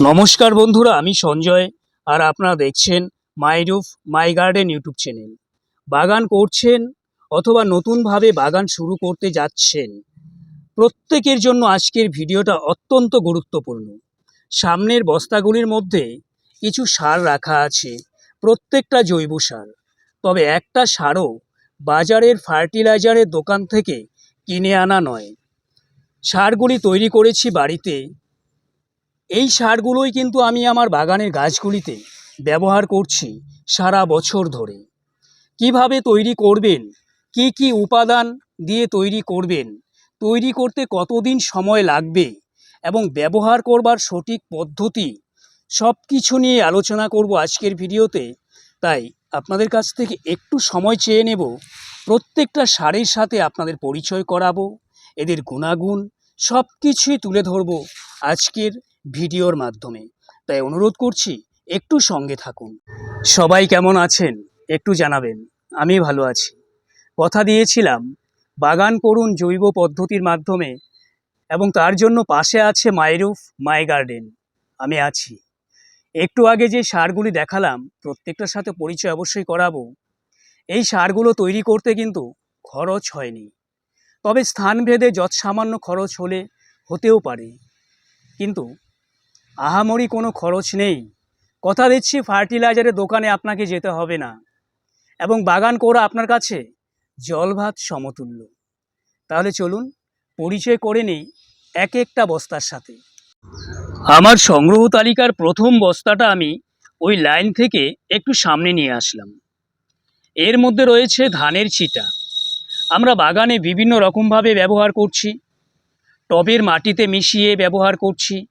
নমস্কার বন্ধুরা, আমি সঞ্জয় আর আপনারা দেখছেন my roof, my garden YouTube channel. বাগান করছেন অথবা নতুনভাবে বাগান শুরু করতে যাচ্ছেন, প্রত্যেকের জন্য আজকের ভিডিওটা অত্যন্ত গুরুত্বপূর্ণ। সামনের বস্তাগুলির মধ্যে কিছু সার রাখা আছে, প্রত্যেকটা জৈব সার। তবে একটা সারও বাজারের ফার্টিলাইজারের দোকান থেকে কিনে আনা নয়। সারগুলি তৈরি করেছি বাড়িতে এই সারগুলোই কিন্তু আমি আমার বাগানের গাছগুলিতে ব্যবহার করছি সারা বছর ধরে। কীভাবে তৈরি করবেন? কি কি উপাদান দিয়ে তৈরি করবেন? তৈরি করতে কতদিন সময় লাগবে? এবং ব্যবহার করবার সঠিক পদ্ধতি? সব কিছু নিয়ে আলোচনা করব আজকের ভিডিওতে। তাই আপনাদের কাছ থেকে একটু সময় চেয়ে নেব। প্রত্যেকটা সারের সাথে আপনাদের পরিচয় করাবো। এদের গুণাগুণ সব কিছুই তুলে ধরবো আজকের ভিডিওর মাধ্যমে। তাই অনুরোধ করছি, একটু সঙ্গে থাকুন। সবাই কেমন আছেন? একটু জানাবেন। আমি ভালো আছি। কথা দিয়েছিলাম, বাগান করুন জৈব পদ্ধতির মাধ্যমে এবং তার জন্য পাশে আছে মাইরুফ মাই গার্ডেন আমি আছি। একটু আগে যে সারগুলি দেখালাম, প্রত্যেকটার সাথে পরিচয় অবশ্যই করাবো। এই সারগুলো তৈরি করতে কিন্তু খরচ হয়নি। তবে স্থানভেদে যৎসামান্য খরচ হলে হতেও পারে। কিন্তু আহামরি কোনো খরচ নেই। কথা দিচ্ছি ফার্টিলাইজারের দোকানে আপনাকে যেতে হবে না। এবং বাগান করা আপনার কাছে জল ভাত সমতুল্য। তাহলে চলুন পরিচয় করে নেই এক একটা বস্তার সাথে। আমার সংগ্রহ তালিকার প্রথম বস্তাটা আমি ওই লাইন থেকে একটু সামনে নিয়ে আসলাম। এর মধ্যে রয়েছে ধানের চিটা আমরা বাগানে বিভিন্ন রকমভাবে ব্যবহার করছি। টবের মাটিতে মিশিয়ে ব্যবহার করছি।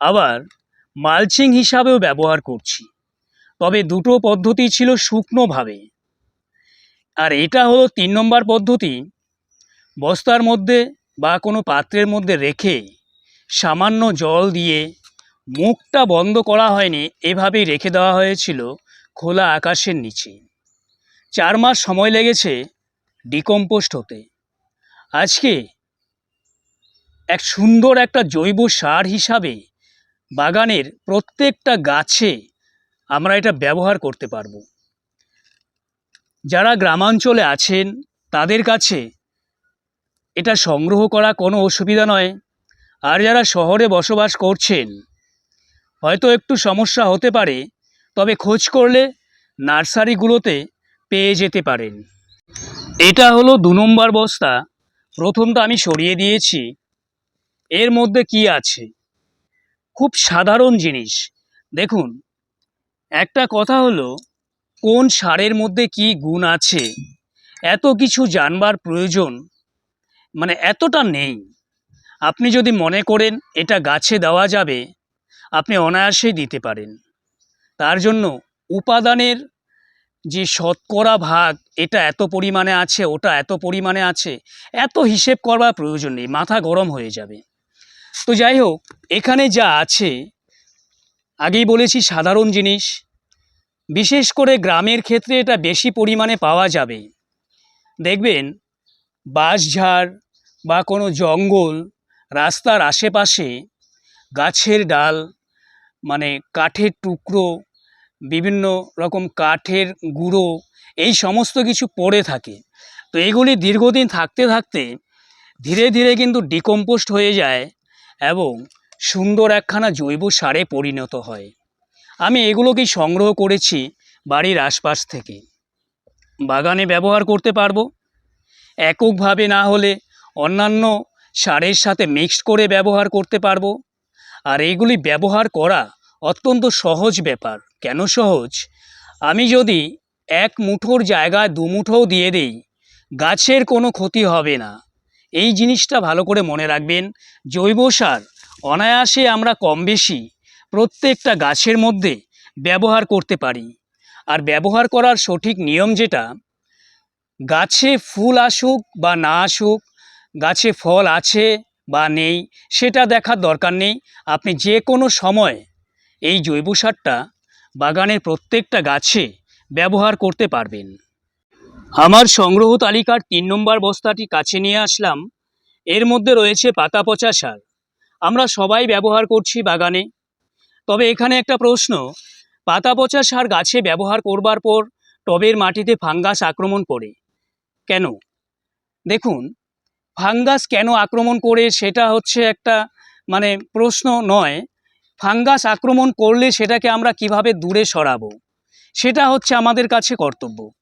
আবার মালচিং হিসাবেও ব্যবহার করছি। তবে দুটো পদ্ধতি ছিল শুকনোভাবে। আর এটা হলো তিন নম্বর পদ্ধতি, বস্তার মধ্যে বা কোনো পাত্রের মধ্যে রেখে সামান্য জল দিয়ে মুখটা বন্ধ করা হয়নি এভাবেই রেখে দেওয়া হয়েছিল খোলা আকাশের নিচে। চার মাস সময় লেগেছে ডিকম্পোস্ট হতে। আজকে এক সুন্দর একটা জৈব সার হিসাবে বাগানের প্রত্যেকটা গাছে আমরা এটা ব্যবহার করতে পারব। যারা গ্রামাঞ্চলে আছেন, তাদের কাছে এটা সংগ্রহ করা কোনো অসুবিধা নয়। আর যারা শহরে বসবাস করছেন, হয়তো একটু সমস্যা হতে পারে, তবে খোঁজ করলে নার্সারিগুলোতে পেয়ে যেতে পারেন। এটা হলো দু নম্বর বস্তা। প্রথমটা আমি সরিয়ে দিয়েছি। এর মধ্যে কি আছে? খুব সাধারণ জিনিস। দেখুন, একটা কথা হলো, কোন সারের মধ্যে কি গুণ আছে, এত কিছু জানবার প্রয়োজন মানে এতটা নেই। আপনি যদি মনে করেন এটা গাছে দেওয়া যাবে, আপনি অনায়াসেই দিতে পারেন। তার জন্য উপাদানের যে শতকরা ভাগ, এটা এত পরিমাণে আছে, ওটা এত পরিমাণে আছে, এত হিসেব করবার প্রয়োজন নেই, মাথা গরম হয়ে যাবে। তো যাই হোক এখানে যা আছে, আগেই বলেছি সাধারণ জিনিস। বিশেষ করে গ্রামের ক্ষেত্রে এটা বেশি পরিমাণে পাওয়া যাবে। দেখবেন, বাঁশঝাড় বা কোনো জঙ্গল, রাস্তার আশেপাশে গাছের ডাল মানে কাঠের টুকরো, বিভিন্ন রকম কাঠের গুঁড়ো, এই সমস্ত কিছু পড়ে থাকে। তো এগুলি দীর্ঘদিন থাকতে থাকতে ধীরে ধীরে কিন্তু ডিকম্পোস্ট হয়ে যায়। এবং সুন্দর একখানা জৈব সারে পরিণত হয়। আমি এগুলোকেই সংগ্রহ করেছি বাড়ির আশপাশ থেকে। বাগানে ব্যবহার করতে পারব। এককভাবে না হলে অন্যান্য সারের সাথে মিক্সড করে ব্যবহার করতে পারব। আর এইগুলি ব্যবহার করা অত্যন্ত সহজ ব্যাপার। কেন সহজ? আমি যদি এক মুঠোর জায়গায় দু মুঠোও দিয়ে দিই, গাছের কোনো ক্ষতি হবে না। এই জিনিসটা ভালো করে মনে রাখবেন, জৈব সার অনায়াসে আমরা কম বেশি প্রত্যেকটা গাছের মধ্যে ব্যবহার করতে পারি। আর ব্যবহার করার সঠিক নিয়ম যেটা, গাছে ফুল আসুক বা না আসুক, গাছে ফল আছে বা নেই, সেটা দেখার দরকার নেই। আপনি যে কোনো সময় এই জৈব সারটা বাগানের প্রত্যেকটা গাছে ব্যবহার করতে পারবেন। আমার সংগ্রহ তালিকার তিন নম্বর বস্তাটি কাছে নিয়ে আসলাম। এর মধ্যে রয়েছে পাতা পচা সার। আমরা সবাই ব্যবহার করছি বাগানে। তবে এখানে একটা প্রশ্ন, পাতা পচা সার গাছে ব্যবহার করবার পর টবের মাটিতে ফাঙ্গাস আক্রমণ করে কেন? দেখুন, ফাঙ্গাস কেন আক্রমণ করে সেটা হচ্ছে একটা মানে প্রশ্ন নয়। ফাঙ্গাস আক্রমণ করলে সেটাকে আমরা কীভাবে দূরে সরাবো? সেটা হচ্ছে আমাদের কাছে কর্তব্য।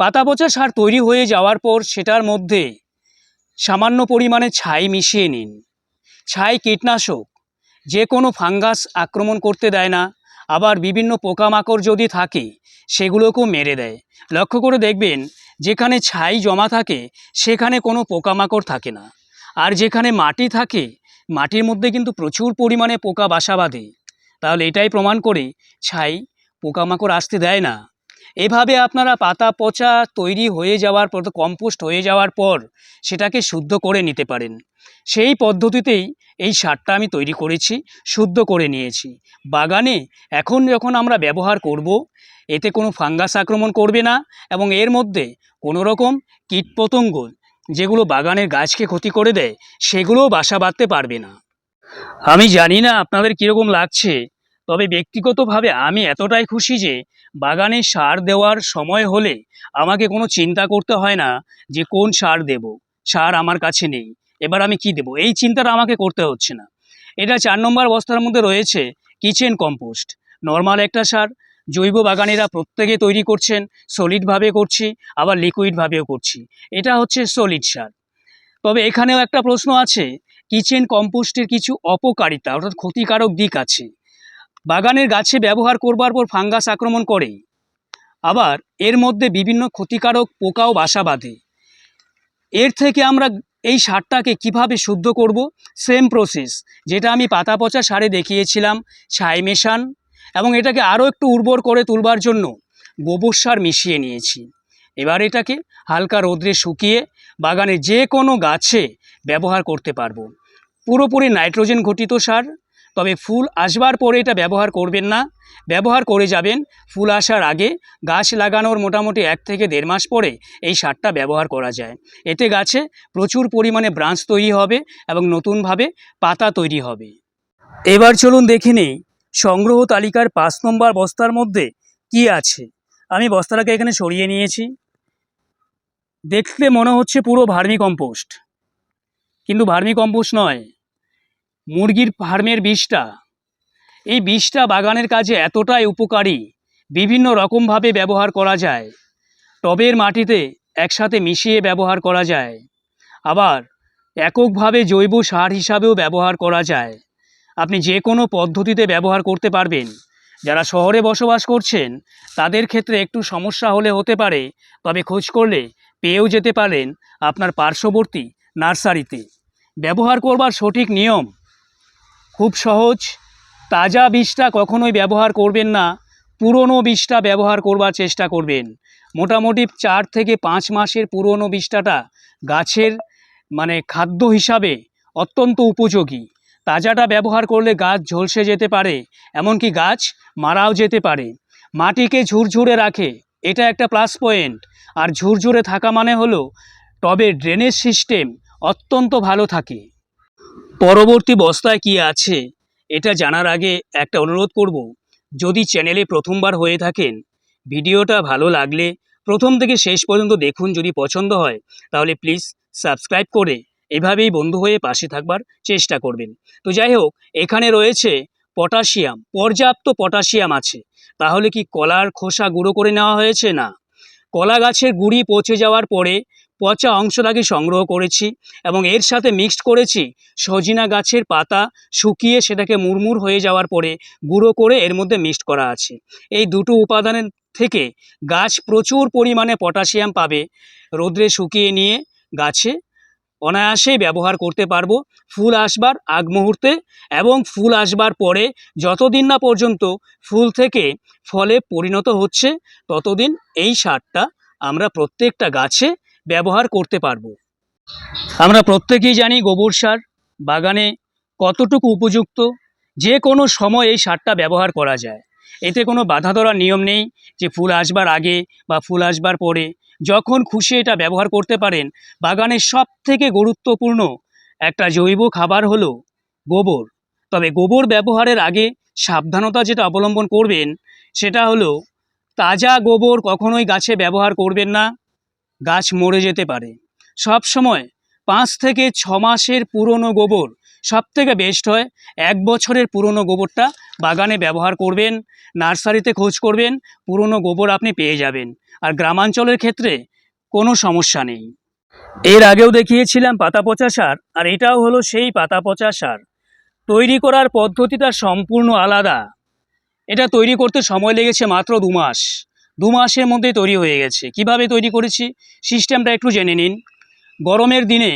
পাতা পচা সার তৈরি হয়ে যাওয়ার পর সেটার মধ্যে সামান্য পরিমাণে ছাই মিশিয়ে নিন। ছাই কীটনাশক, যে কোনো ফাঙ্গাস আক্রমণ করতে দেয় না। আবার বিভিন্ন পোকামাকড় যদি থাকে, সেগুলোকেও মেরে দেয়। লক্ষ্য করে দেখবেন, যেখানে ছাই জমা থাকে, সেখানে কোনো পোকামাকড় থাকে না। আর যেখানে মাটি থাকে, মাটির মধ্যে কিন্তু প্রচুর পরিমাণে পোকা বাসা বাঁধে। তাহলে এটাই প্রমাণ করে ছাই পোকামাকড় আসতে দেয় না। এভাবে আপনারা পাতা পচা তৈরি হয়ে যাওয়ার পর কম্পোস্ট হয়ে যাওয়ার পর, সেটাকে শুদ্ধ করে নিতে পারেন। সেই পদ্ধতিতেই এই সারটা আমি তৈরি করেছি, শুদ্ধ করে নিয়েছি। বাগানে এখন যখন আমরা ব্যবহার করব, এতে কোনো ফাঙ্গাস আক্রমণ করবে না এবং এর মধ্যে কোনো রকম কীটপতঙ্গ যেগুলো বাগানের গাছকে ক্ষতি করে দেয়, সেগুলোও বাসা বাঁধতে পারবে না। আমি জানি না আপনাদের কীরকম লাগছে, তবে ব্যক্তিগতভাবে আমি এতটাই খুশি যে বাগানে সার দেওয়ার সময় হলে আমাকে কোনো চিন্তা করতে হয় না যে কোন সার দেব, সার আমার কাছে নেই, এবার আমি কি দেব? এই চিন্তাটা আমাকে করতে হচ্ছে না। এটা চার নম্বর বস্তার মধ্যে রয়েছে কিচেন কম্পোস্ট। নর্মাল একটা সার, জৈব বাগানেরা প্রত্যেকে তৈরি করছেন সলিডভাবে করছি, আবার লিকুইডভাবেও করছি। এটা হচ্ছে সলিড সার। তবে এখানেও একটা প্রশ্ন আছে, কিচেন কম্পোস্টের কিছু অপকারিতা অর্থাৎ ক্ষতিকারক দিক আছে। বাগানের গাছে ব্যবহার করবার পর ফাঙ্গাস আক্রমণ করে আবার এর মধ্যে বিভিন্ন ক্ষতিকারক পোকাও বাসা বাঁধে। এর থেকে আমরা এই সারটাকে কীভাবে শুদ্ধ করব? সেম প্রসেস যেটা আমি পাতা পচা সারে দেখিয়েছিলাম ছাই মেশান এবং এটাকে আরও একটু উর্বর করে তুলবার জন্য গোবর সার মিশিয়ে নিয়েছি। এবার এটাকে হালকা রোদ্রে শুকিয়ে বাগানে যে কোনো গাছে ব্যবহার করতে পারব। পুরোপুরি নাইট্রোজেন ঘটিত সার তবে ফুল আসবার পরে এটা ব্যবহার করবেন না। ব্যবহার করে যাবেন ফুল আসার আগে। গাছ লাগানোর মোটামুটি এক থেকে দেড় মাস পরে এই সারটা ব্যবহার করা যায়। এতে গাছে প্রচুর পরিমাণে ব্রাঞ্চ তৈরি হবে এবং নতুনভাবে পাতা তৈরি হবে। এবার চলুন দেখে নিই সংগ্রহ তালিকার পাঁচ নম্বর বস্তার মধ্যে কি আছে। আমি বস্তাটাকে এখানে সরিয়ে নিয়েছি। দেখতে মনে হচ্ছে পুরো ভার্মি কম্পোস্ট। কিন্তু ভার্মি কম্পোস্ট নয়। মুরগির ফার্মের বিষটা। এই বিষটা বাগানের কাজে এতটাই উপকারী, বিভিন্ন রকমভাবে ব্যবহার করা যায়। টবের মাটিতে একসাথে মিশিয়ে ব্যবহার করা যায়। আবার এককভাবে জৈব সার হিসাবেও ব্যবহার করা যায়। আপনি যে কোনো পদ্ধতিতে ব্যবহার করতে পারবেন। যারা শহরে বসবাস করছেন, তাদের ক্ষেত্রে একটু সমস্যা হলে হতে পারে, তবে খোঁজ করলে পেয়েও যেতে পারেন আপনার পার্শ্ববর্তী নার্সারিতে। ব্যবহার করবার সঠিক নিয়ম খুব সহজ। তাজা বিষটা কখনোই ব্যবহার করবেন না, পুরনো বিষটা ব্যবহার করবার চেষ্টা করবেন। মোটামুটি চার থেকে পাঁচ মাসের পুরনো বিষটাটা গাছের মানে খাদ্য হিসাবে অত্যন্ত উপযোগী। তাজাটা ব্যবহার করলে গাছ ঝলসে যেতে পারে, এমনকি গাছ মারাও যেতে পারে। মাটিকে ঝুরঝুরে রাখে, এটা একটা প্লাস পয়েন্ট আর ঝুরঝুরে থাকা মানে হলো টবে ড্রেনেজ সিস্টেম অত্যন্ত ভালো থাকে। পরবর্তী বস্তায় কি আছে? এটা জানার আগে একটা অনুরোধ করব, যদি চ্যানেলে প্রথমবার হয়ে থাকেন, ভিডিওটা ভালো লাগলে প্রথম থেকে শেষ পর্যন্ত দেখুন যদি পছন্দ হয়, তাহলে প্লিজ সাবস্ক্রাইব করে এভাবেই বন্ধু হয়ে পাশে থাকবার চেষ্টা করবেন। তো যাই হোক, এখানে রয়েছে পটাশিয়াম, পর্যাপ্ত পটাশিয়াম আছে। তাহলে কি কলার খোসা গুঁড়ো করে নেওয়া হয়েছে না? কলা গাছের গুঁড়ি পচে যাওয়ার পরে পচা অংশটাকে সংগ্রহ করেছি এবং এর সাথে মিক্সড করেছি সজিনা গাছের পাতা শুকিয়ে সেটাকে মুড়মুড় হয়ে যাওয়ার পরে গুঁড়ো করে এর মধ্যে মিক্সড করা আছে। এই দুটো উপাদানের থেকে গাছ প্রচুর পরিমাণে পটাশিয়াম পাবে। রোদ্রে শুকিয়ে নিয়ে গাছে অনায়াসেই ব্যবহার করতে পারব। ফুল আসবার আগ মুহূর্তে এবং ফুল আসবার পরে যতদিন না পর্যন্ত ফুল থেকে ফলে পরিণত হচ্ছে, ততদিন এই সারটা আমরা প্রত্যেকটা গাছে ব্যবহার করতে পারব। আমরা প্রত্যেকেই জানি গোবর সার বাগানে কতটুকু উপযুক্ত, যে কোনো সময় এই সারটা ব্যবহার করা যায়। এতে কোনো বাধা ধরার নিয়ম নেই যে ফুল আসবার আগে বা ফুল আসবার পরে যখন খুশি এটা ব্যবহার করতে পারেন বাগানের সব থেকে গুরুত্বপূর্ণ একটা জৈব খাবার হলো গোবর। তবে গোবর ব্যবহারের আগে সাবধানতা যেটা অবলম্বন করবেন, সেটা হলো তাজা গোবর কখনোই গাছে ব্যবহার করবেন না। গাছ মরে যেতে পারে। সব সময় পাঁচ থেকে ছ মাসের পুরনো গোবর সব থেকে বেস্ট হয়। এক বছরের পুরনো গোবরটা বাগানে ব্যবহার করবেন, নার্সারিতে খোঁজ করবেন, পুরনো গোবর আপনি পেয়ে যাবেন। আর গ্রামাঞ্চলের ক্ষেত্রে কোনো সমস্যা নেই। এর আগেও দেখিয়েছিলাম পাতা পচা সার, আর এটাও হলো সেই পাতা পচা সার। তৈরি করার পদ্ধতিটা সম্পূর্ণ আলাদা। এটা তৈরি করতে সময় লেগেছে মাত্র দু মাস। দু মাসের মধ্যে তৈরি হয়ে গেছে। কীভাবে তৈরি করেছি? সিস্টেমটা একটু জেনে নিন। গরমের দিনে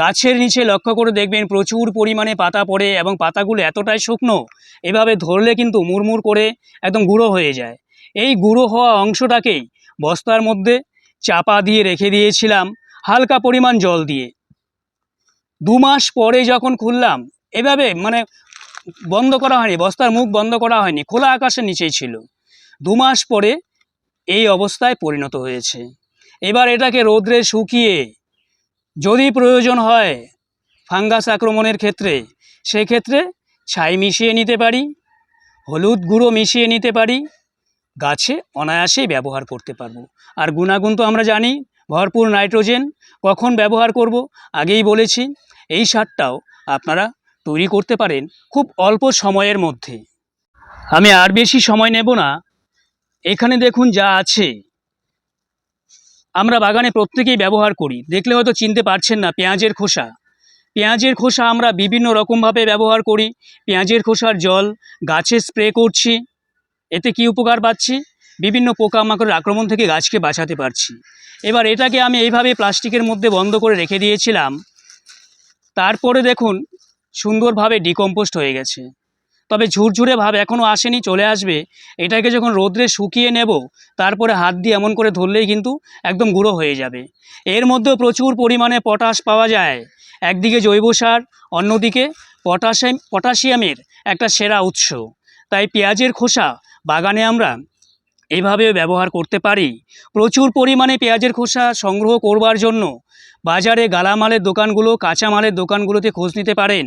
গাছের নিচে লক্ষ্য করে দেখবেন প্রচুর পরিমাণে পাতা পড়ে এবং পাতাগুলো এতটাই শুকনো, এভাবে ধরলে কিন্তু মুড়মুড় করে একদম গুঁড়ো হয়ে যায়। এই গুঁড়ো হওয়া অংশটাকেই বস্তার মধ্যে চাপা দিয়ে রেখে দিয়েছিলাম হালকা পরিমাণ জল দিয়ে। দু মাস পরে যখন খুললাম, এভাবে মানে বন্ধ করা হয়নি, বস্তার মুখ বন্ধ করা হয়নি, খোলা আকাশের নিচেই ছিল। দু মাস পরে এই অবস্থায় পরিণত হয়েছে। এবার এটাকে রোদ্রে শুকিয়ে যদি প্রয়োজন হয় ফাঙ্গাস আক্রমণের ক্ষেত্রে, সেক্ষেত্রে ছাই মিশিয়ে নিতে পারি, হলুদ গুঁড়ো মিশিয়ে নিতে পারি, গাছে অনায়াসেই ব্যবহার করতে পারব। আর গুণাগুণ তো আমরা জানি, ভরপুর নাইট্রোজেন কখন ব্যবহার করব, আগেই বলেছি, এই সারটাও আপনারা তৈরি করতে পারেন খুব অল্প সময়ের মধ্যে। আমি আর বেশি সময় নেব না এখানে দেখুন যা আছে। আমরা বাগানে প্রত্যেকেই ব্যবহার করি। দেখলে হয়তো চিনতে পারছেন না, পেঁয়াজের খোসা। পেঁয়াজের খোসা আমরা বিভিন্ন রকমভাবে ব্যবহার করি। পেঁয়াজের খোসার জল, গাছে স্প্রে করছি। এতে কি উপকার পাচ্ছি? বিভিন্ন পোকামাকড়ের আক্রমণ থেকে গাছকে বাঁচাতে পারছি। এবার এটাকে আমি এইভাবে প্লাস্টিকের মধ্যে বন্ধ করে রেখে দিয়েছিলাম। তারপরে দেখুন, সুন্দরভাবে ডিকম্পোস্ট হয়ে গেছে। তবে ঝুরঝুরে ভাব এখনও আসেনি, চলে আসবে। এটাকে যখন রোদ্রে শুকিয়ে নেব, তারপরে হাত দিয়ে এমন করে ধরলেই কিন্তু একদম গুঁড়ো হয়ে যাবে। এর মধ্যেও প্রচুর পরিমাণে পটাশ পাওয়া যায়। একদিকে জৈব সার, অন্যদিকে পটাশিয়াম পটাশিয়ামের একটা সেরা উৎস। তাই পেঁয়াজের খোসা বাগানে আমরা এভাবেও ব্যবহার করতে পারি। প্রচুর পরিমাণে পেঁয়াজের খোসা সংগ্রহ করবার জন্য বাজারে গালামালের দোকানগুলো, কাঁচামালের দোকানগুলোতে খোঁজ নিতে পারেন।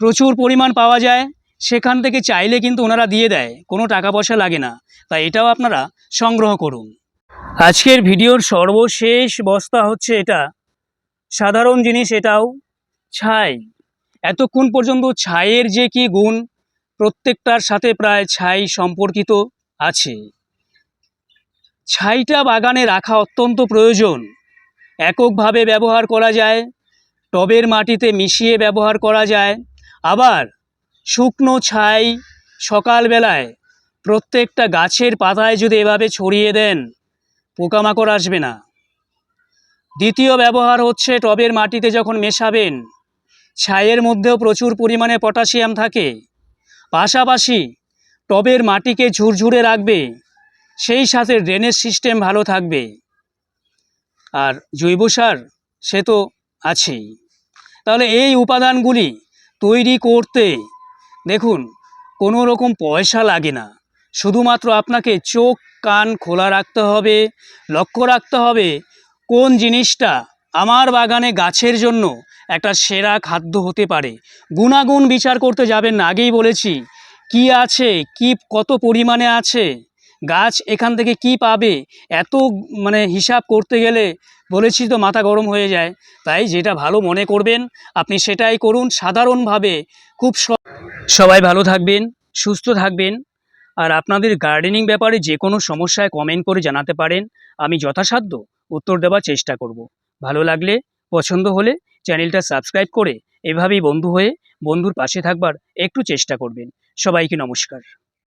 প্রচুর পরিমাণ পাওয়া যায়, সেখান থেকে চাইলে কিন্তু ওনারা দিয়ে দেয়, কোনো টাকা পয়সা লাগে না। তাই এটাও আপনারা সংগ্রহ করুন। আজকের ভিডিওর সর্বশেষ বস্তা হচ্ছে এটা। সাধারণ জিনিস এটাও, ছাই। এতক্ষণ পর্যন্ত ছাইয়ের যে কি গুণ, প্রত্যেকটার সাথে প্রায় ছাই সম্পর্কিত আছে। ছাইটা বাগানে রাখা অত্যন্ত প্রয়োজন। এককভাবে ব্যবহার করা যায়, টবের মাটিতে মিশিয়ে ব্যবহার করা যায় আবার শুকনো ছাই সকালবেলায় প্রত্যেকটা গাছের পাতায় যদি এভাবে ছড়িয়ে দেন, পোকামাকড় আসবে না। দ্বিতীয় ব্যবহার হচ্ছে টবের মাটিতে যখন মেশাবেন, ছাইয়ের মধ্যেও প্রচুর পরিমাণে পটাশিয়াম থাকে। পাশাপাশি টবের মাটিকে ঝুরঝুরে রাখবে, সেই সাথে ড্রেনেজ সিস্টেম ভালো থাকবে। আর জৈব সার, সে তো আছেই। তাহলে এই উপাদানগুলি তৈরি করতে। দেখুন, কোনো রকম পয়সা লাগে না। শুধুমাত্র আপনাকে চোখ, কান খোলা রাখতে হবে, লক্ষ্য রাখতে হবে কোন জিনিসটা আমার বাগানে গাছের জন্য একটা সেরা খাদ্য হতে পারে। গুণাগুণ বিচার করতে যাবেন আগেই বলেছি, কি আছে, কি কত পরিমাণে আছে? গাছ এখান থেকে কি পাবে? এত মানে হিসাব করতে গেলে বলেছি তো মাথা গরম হয়ে যায়। তাই যেটা ভালো মনে করবেন, আপনি সেটাই করুন সাধারণভাবে। খুব সবাই ভালো থাকবেন, সুস্থ থাকবেন। আর আপনাদের গার্ডেনিং ব্যাপারে যে কোনো সমস্যায় কমেন্ট করে জানাতে পারেন। আমি যথাসাধ্য উত্তর দেওয়ার চেষ্টা করব। ভালো লাগলে, পছন্দ হলে চ্যানেলটা সাবস্ক্রাইব করে এভাবেই বন্ধু হয়ে বন্ধুর পাশে থাকবার একটু চেষ্টা করবেন। সবাইকে নমস্কার।